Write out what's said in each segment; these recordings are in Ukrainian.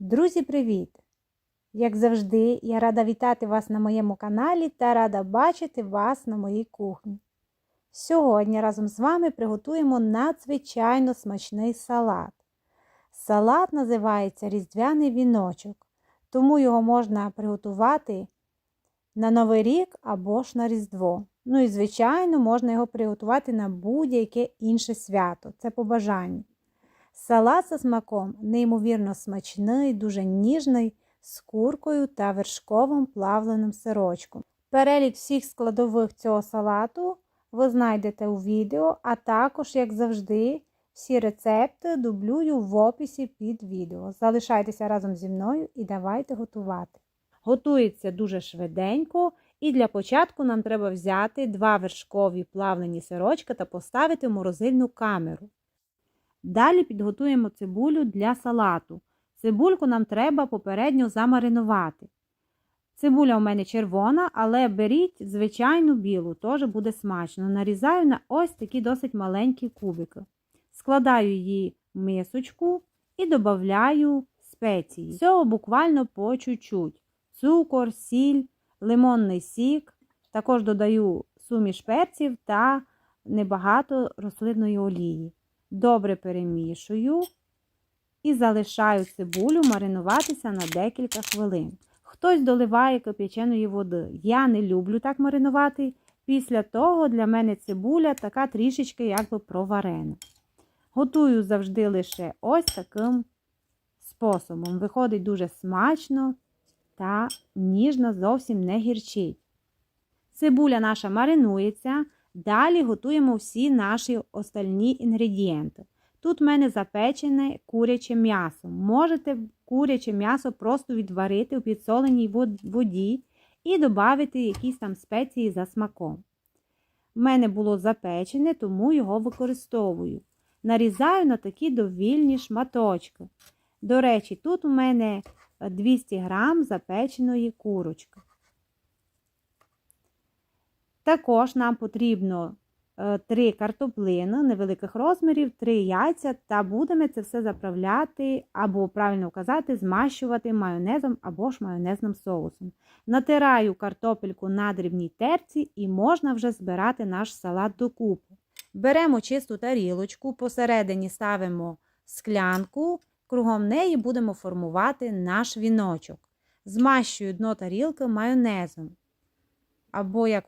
Друзі, привіт! Як завжди, я рада вітати вас на моєму каналі та рада бачити вас на моїй кухні. Сьогодні разом з вами приготуємо надзвичайно смачний салат. Салат називається Різдвяний віночок, тому його можна приготувати на Новий рік або ж на Різдво. Ну і, звичайно, можна його приготувати на будь-яке інше свято. Це по бажанню. Салат за смаком неймовірно смачний, дуже ніжний, з куркою та вершковим плавленим сирочком. Перелік всіх складових цього салату ви знайдете у відео, а також, як завжди, всі рецепти дублюю в описі під відео. Залишайтеся разом зі мною і давайте готувати. Готується дуже швиденько, і для початку нам треба взяти два вершкові плавлені сирочка та поставити в морозильну камеру. Далі підготуємо цибулю для салату. Цибульку нам треба попередньо замаринувати. Цибуля у мене червона, але беріть звичайну білу, теж буде смачно. Нарізаю на ось такі досить маленькі кубики. Складаю її в мисочку і додаю спеції. Всього буквально по чуть-чуть. Цукор, сіль, лимонний сік. Також додаю суміш перців та небагато рослинної олії. Добре перемішую і залишаю цибулю маринуватися на декілька хвилин. Хтось доливає кип'яченої води. Я не люблю так маринувати. Після того для мене цибуля така трішечки якби проварена. Готую завжди лише ось таким способом. Виходить дуже смачно та ніжно зовсім не гірчить. Цибуля наша маринується. Далі готуємо всі наші остальні інгредієнти. Тут в мене запечене куряче м'ясо. Можете куряче м'ясо просто відварити у підсоленій воді і додати якісь там спеції за смаком. У мене було запечене, тому його використовую. Нарізаю на такі довільні шматочки. До речі, тут у мене 200 грам запеченої курочки. Також нам потрібно 3 картоплини невеликих розмірів, 3 яйця, та будемо це все заправляти, або, правильно казати, змащувати майонезом або ж майонезним соусом. Натираю картопельку на дрібній терці і можна вже збирати наш салат докупи. Беремо чисту тарілочку, посередині ставимо склянку, кругом неї будемо формувати наш віночок. Змащую дно тарілки майонезом або, як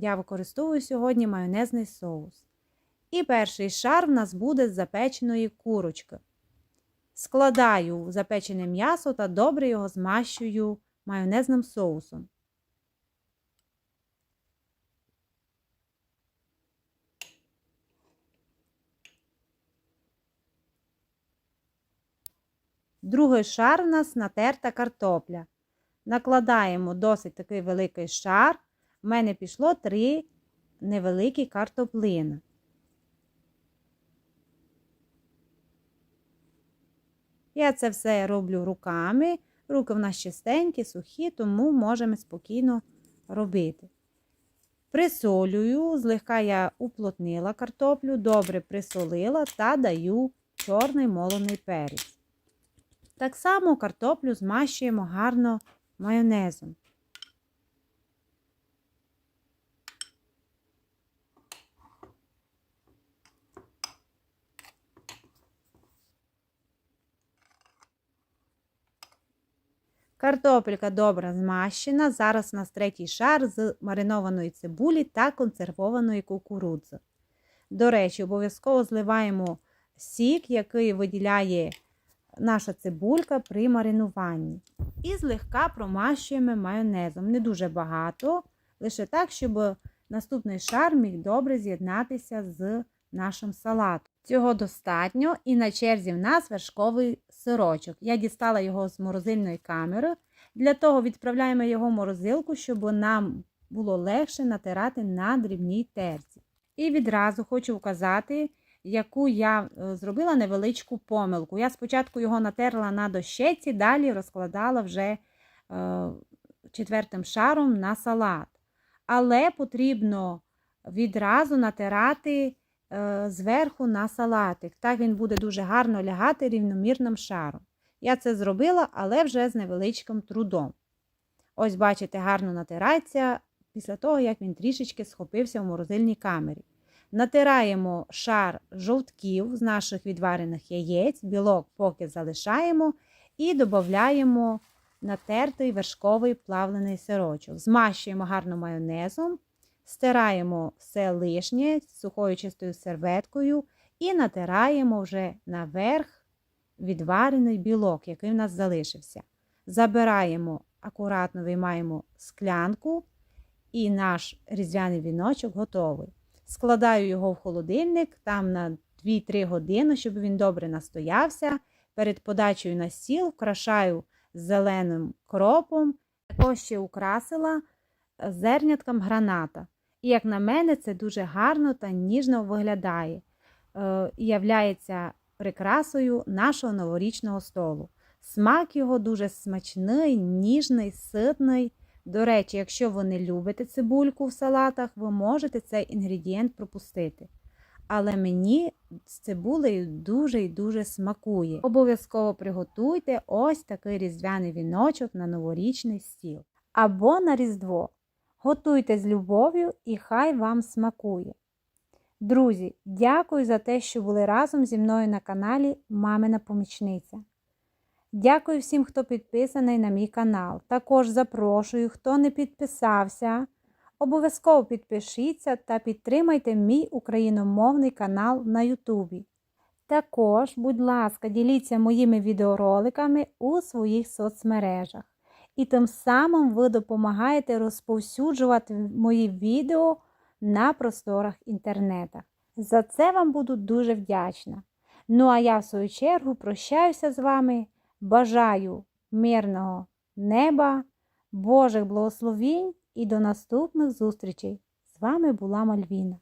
я використовую сьогодні, майонезний соус. І перший шар в нас буде з запеченої курочки. Складаю запечене м'ясо та добре його змащую майонезним соусом. Другий шар в нас натерта картопля. Накладаємо досить такий великий шар. У мене пішло три невеликі картоплини. Я це все роблю руками. Руки в нас чистенькі, сухі, тому можемо спокійно робити. Присолюю, злегка я уплотнила картоплю, добре присолила та даю чорний молоний перець. Так само картоплю змащуємо гарно майонезом. Картопелька добре змащена. Зараз у нас третій шар з маринованої цибулі та консервованої кукурудзи. До речі, обов'язково зливаємо сік, який виділяє наша цибулька при маринуванні. І злегка промащуємо майонезом. Не дуже багато, лише так, щоб наступний шар міг добре з'єднатися з нашим салатом. Цього достатньо, і на черзі в нас вершковий сирочок. Я дістала його з морозильної камери. Для того відправляємо його в морозилку, щоб нам було легше натирати на дрібній терці. І відразу хочу вказати, яку я е, зробила невеличку помилку. Я спочатку його натерла на дощеці, далі розкладала вже е, четвертим шаром на салат. Але потрібно відразу натирати е, зверху на салатик. Так він буде дуже гарно лягати рівномірним шаром. Я це зробила, але вже з невеличким трудом. Ось, бачите, гарно натирається після того, як він трішечки схопився в морозильній камері. Натираємо шар жовтків з наших відварених яєць, білок поки залишаємо і додаємо натертий вершковий плавлений сирочок. Змащуємо гарно майонезом, стираємо все лишнє сухою чистою серветкою і натираємо вже наверх відварений білок, який в нас залишився. Забираємо, акуратно виймаємо склянку, і наш різдвяний віночок готовий. Складаю його в холодильник там на 2-3 години, щоб він добре настоявся. Перед подачею на стіл вкрашаю зеленим кропом, також ще украсила зернятком граната. І, як на мене, це дуже гарно та ніжно виглядає е, і являється прикрасою нашого новорічного столу. Смак його дуже смачний, ніжний, ситний. До речі, якщо ви не любите цибульку в салатах, ви можете цей інгредієнт пропустити. Але мені з цибулею дуже і дуже смакує. Обов'язково приготуйте ось такий різдвяний віночок на новорічний стіл. Або на Різдво. Готуйте з любов'ю і хай вам смакує. Друзі, дякую за те, що були разом зі мною на каналі Мамина Помічниця. Дякую всім, хто підписаний на мій канал. Також запрошую, хто не підписався. Обов'язково підпишіться та підтримайте мій україномовний канал на Ютубі. Також, будь ласка, діліться моїми відеороликами у своїх соцмережах. І тим самим ви допомагаєте розповсюджувати мої відео на просторах інтернету. За це вам буду дуже вдячна. Ну а я, в свою чергу, прощаюся з вами. Бажаю мирного неба, Божих благословінь і до наступних зустрічей! З вами була Мальвіна.